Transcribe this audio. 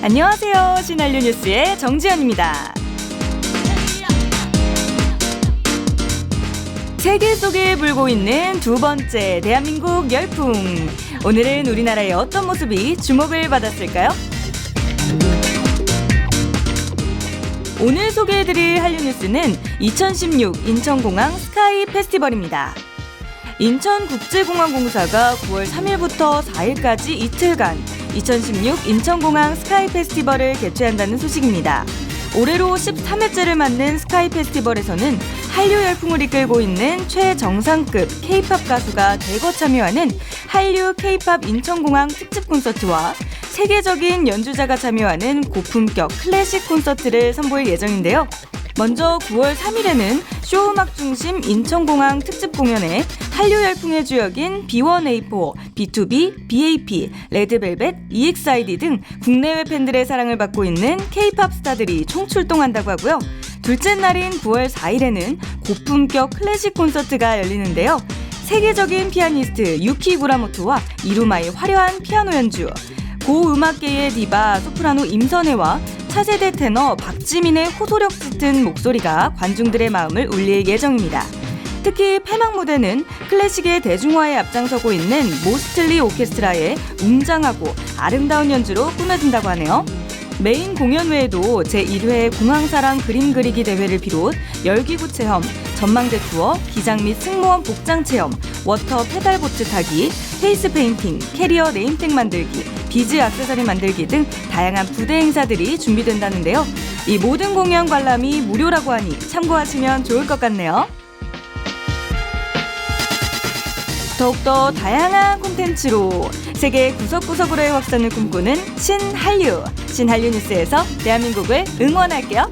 안녕하세요. 신한류 뉴스의 정지현입니다. 세계 속에 불고 있는 두 번째 대한민국 열풍. 오늘은 우리나라의 어떤 모습이 주목을 받았을까요? 오늘 소개해드릴 한류 뉴스는 2016 인천공항 스카이 페스티벌입니다. 인천국제공항공사가 9월 3일부터 4일까지 이틀간 2016 인천공항 스카이 페스티벌을 개최한다는 소식입니다. 올해로 13회째를 맞는 스카이 페스티벌에서는 한류 열풍을 이끌고 있는 최정상급 K-팝 가수가 대거 참여하는 한류 K-팝 인천공항 특집 콘서트와 세계적인 연주자가 참여하는 고품격 클래식 콘서트를 선보일 예정인데요. 먼저 9월 3일에는 쇼음악 중심 인천공항 특집 공연에 한류 열풍의 주역인 B1A4, B2B, BAP, 레드벨벳, EXID 등 국내외 팬들의 사랑을 받고 있는 K-팝 스타들이 총출동한다고 하고요. 둘째 날인 9월 4일에는 고품격 클래식 콘서트가 열리는데요. 세계적인 피아니스트 유키 구라모토와 이루마의 화려한 피아노 연주, 고 음악계의 디바 소프라노 임선혜와 차세대 테너 박지민의 호소력 짙은 목소리가 관중들의 마음을 울릴 예정입니다. 특히 폐막 무대는 클래식의 대중화에 앞장서고 있는 모스틀리 오케스트라의 웅장하고 아름다운 연주로 꾸며진다고 하네요. 메인 공연 외에도 제1회 공항사랑 그림 그리기 대회를 비롯 열기구 체험, 전망대 투어, 기장 및 승무원 복장 체험, 워터 페달보트 타기, 페이스 페인팅, 캐리어 네임택 만들기, 비즈 액세서리 만들기 등 다양한 부대 행사들이 준비된다는데요. 이 모든 공연 관람이 무료라고 하니 참고하시면 좋을 것 같네요. 더욱더 다양한 콘텐츠로 세계 구석구석으로의 확산을 꿈꾸는 신한류, 신한류 뉴스에서 대한민국을 응원할게요.